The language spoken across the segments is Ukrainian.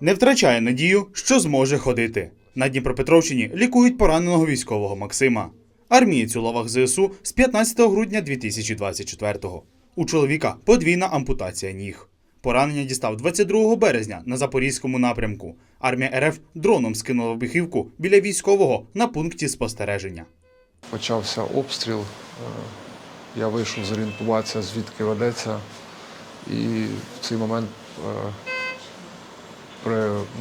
Не втрачає надію, що зможе ходити. На Дніпропетровщині лікують пораненого військового Максима. Армієць у лавах ЗСУ з 15 грудня 2024-го. У чоловіка подвійна ампутація ніг. Поранення дістав 22 березня на запорізькому напрямку. Армія РФ дроном скинула вибухівку біля військового на пункті спостереження. Почався обстріл. е, Я вийшов зорієнтуватися, звідки ведеться. І в цей момент е,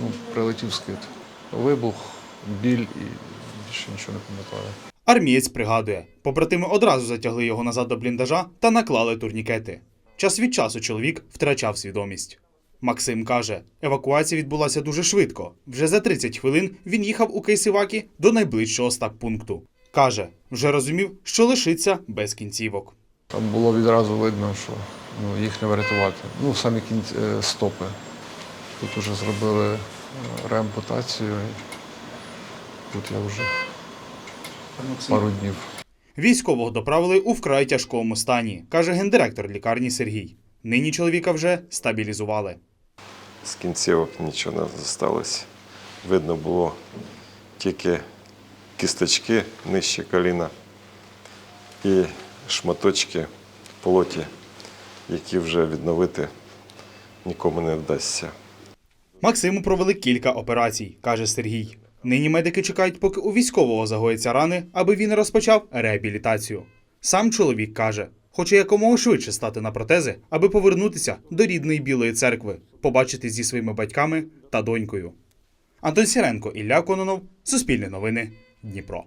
ну, прилетів скид. Вибух, біль і більше нічого не пам'ятаю. Армієць пригадує, побратими одразу затягли його назад до бліндажа та наклали турнікети. Час від часу чоловік втрачав свідомість. Максим каже, евакуація відбулася дуже швидко. Вже за 30 хвилин він їхав у Кейсивакі до найближчого стаб-пункту. Каже, вже розумів, що лишиться без кінцівок. Там було відразу видно, що ну, їх не врятувати. Ну, самі кінці, е, стопи. Тут вже зробили е, реампутацію. Тут я вже пару днів. Військового доправили у вкрай тяжкому стані, каже гендиректор лікарні Сергій. Нині чоловіка вже стабілізували. З кінцівок нічого не залишилося. Видно було тільки кісточки нижче коліна і шматочки плоті, які вже відновити нікому не вдасться. Максиму провели кілька операцій, каже Сергій. Нині медики чекають, поки у військового загоїться рани, аби він розпочав реабілітацію. Сам чоловік каже, хоче якомога швидше стати на протези, аби повернутися до рідної білої церкви, побачити зі своїми батьками та донькою. Антон Сіренко, Ілля Кононов, Суспільне новини, Дніпро.